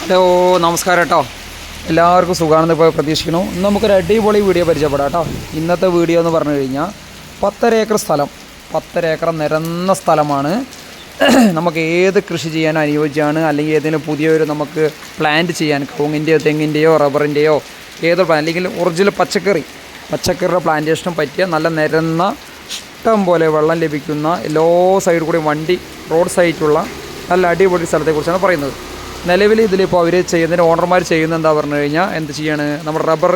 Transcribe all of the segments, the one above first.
Hello നമസ്കാരം കേട്ടോ. എല്ലാവർക്കും സുഖമാണെന്ന് ഇപ്പോൾ പ്രതീക്ഷിക്കുന്നു. ഇന്ന് നമുക്കൊരു അടിപൊളി വീഡിയോ പരിചയപ്പെടാം കേട്ടോ. ഇന്നത്തെ വീഡിയോ എന്ന് പറഞ്ഞു കഴിഞ്ഞാൽ പത്തര ഏക്കർ സ്ഥലം. പത്തര ഏക്കർ നിരന്ന സ്ഥലമാണ്. നമുക്ക് ഏത് കൃഷി ചെയ്യാൻ അനുയോജ്യമാണ്? അല്ലെങ്കിൽ ഏതെങ്കിലും പുതിയൊരു നമുക്ക് പ്ലാന്റ് ചെയ്യാൻ കവുങ്ങിന്റെയോ തെങ്ങിന്റെയോ റബ്ബറിന്റെയോ ഏത് പ്ലാൻ അല്ലെങ്കിൽ ഒറിജിനൽ പച്ചക്കറി പച്ചക്കറിയുടെ പ്ലാന്റേഷനും പറ്റിയ നല്ല നിരന്ന ഇഷ്ടം പോലെ വെള്ളം ലഭിക്കുന്ന എല്ലാ സൈഡിൽ കൂടി വണ്ടി റോഡ് സൈഡിലുള്ള നല്ല അടിപൊളി സ്ഥലത്തെക്കുറിച്ചാണ് പറയുന്നത്. നിലവിൽ ഇതിലിപ്പോൾ അവർ ചെയ്യുന്നതിന് ഓണർമാർ ചെയ്യുന്ന എന്താ പറഞ്ഞു കഴിഞ്ഞാൽ എന്ത് ചെയ്യാണ്? നമ്മുടെ റബ്ബർ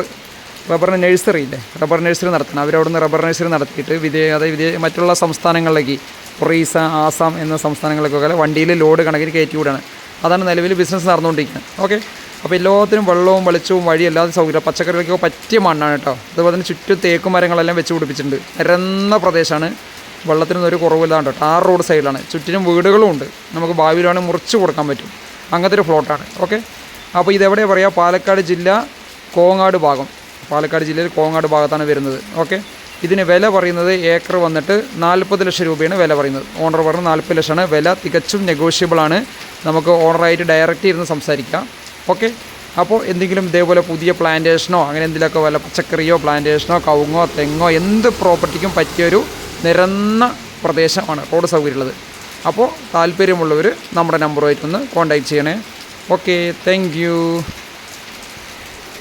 റബ്ബറിന് നഴ്സറി ഇല്ലേ? റബ്ബർ നഴ്സറി നടത്തണം. അവരവിടുന്ന് റബ്ബർ നഴ്സറി നടത്തിയിട്ട് വിദേ അതായത് വിദേ മറ്റുള്ള സംസ്ഥാനങ്ങളിലേക്ക് ഒറീസ ആസാം എന്ന സംസ്ഥാനങ്ങളിലേക്കൊക്കെ വണ്ടിയിൽ ലോഡ് കണക്കിന് കയറ്റി വിടുകയാണ് അതാണ് നിലവിൽ ബിസിനസ് നടന്നുകൊണ്ടിരിക്കുന്നത്. ഓക്കെ? അപ്പോൾ എല്ലാത്തിനും വെള്ളവും വെളിച്ചവും വഴി അല്ലാതെ സൗകര്യം പച്ചക്കറികൾക്കൊക്കെ പറ്റിയ മണ്ണാണ് കേട്ടോ. അതുപോലെ തന്നെ ചുറ്റും തേക്കും മരങ്ങളെല്ലാം വെച്ച് പിടിപ്പിച്ചിട്ടുണ്ട്. നിരന്ന പ്രദേശമാണ്. വെള്ളത്തിനൊന്നും ഒരു കുറവില്ലാണ്ട് ആ റോഡ് സൈഡിലാണ്. ചുറ്റിനും വീടുകളും ഉണ്ട്. നമുക്ക് ഭാവിയിലാണ് മുറിച്ച് കൊടുക്കാൻ പറ്റും. അങ്ങനത്തെ ഒരു ഫ്ലോട്ടാണ് ഓക്കെ അപ്പോൾ ഇതെവിടെ പറയുക പാലക്കാട് ജില്ല കോങ്ങാട് ഭാഗം. പാലക്കാട് ജില്ലയിൽ കോങ്ങാട് ഭാഗത്താണ് വരുന്നത്. ഓക്കെ ഇതിന് വില പറയുന്നത് ഏക്കർ വന്നിട്ട് നാൽപ്പത് ലക്ഷം രൂപയാണ് വില പറയുന്നത്. ഓണർ പറഞ്ഞ് നാൽപ്പത് ലക്ഷമാണ് വില. തികച്ചും നെഗോഷ്യബിൾ ആണ്. നമുക്ക് ഓണറായിട്ട് ഡയറക്റ്റ് ഇരുന്ന് സംസാരിക്കാം. ഓക്കെ അപ്പോൾ എന്തെങ്കിലും ഇതേപോലെ പുതിയ പ്ലാന്റേഷനോ അങ്ങനെ എന്തെങ്കിലുമൊക്കെ വല്ല പച്ചക്കറിയോ പ്ലാന്റേഷനോ കവുങ്ങോ തെങ്ങോ എന്ത് പ്രോപ്പർട്ടിക്കും പറ്റിയൊരു നിരന്ന പ്രദേശമാണ് റോഡ് സൗകര്യമുള്ളത്. അപ്പോൾ താല്പര്യമുള്ളവർ നമ്മുടെ നമ്പറുമായിട്ടൊന്ന് കോൺടാക്റ്റ് ചെയ്യണേ. Okay thank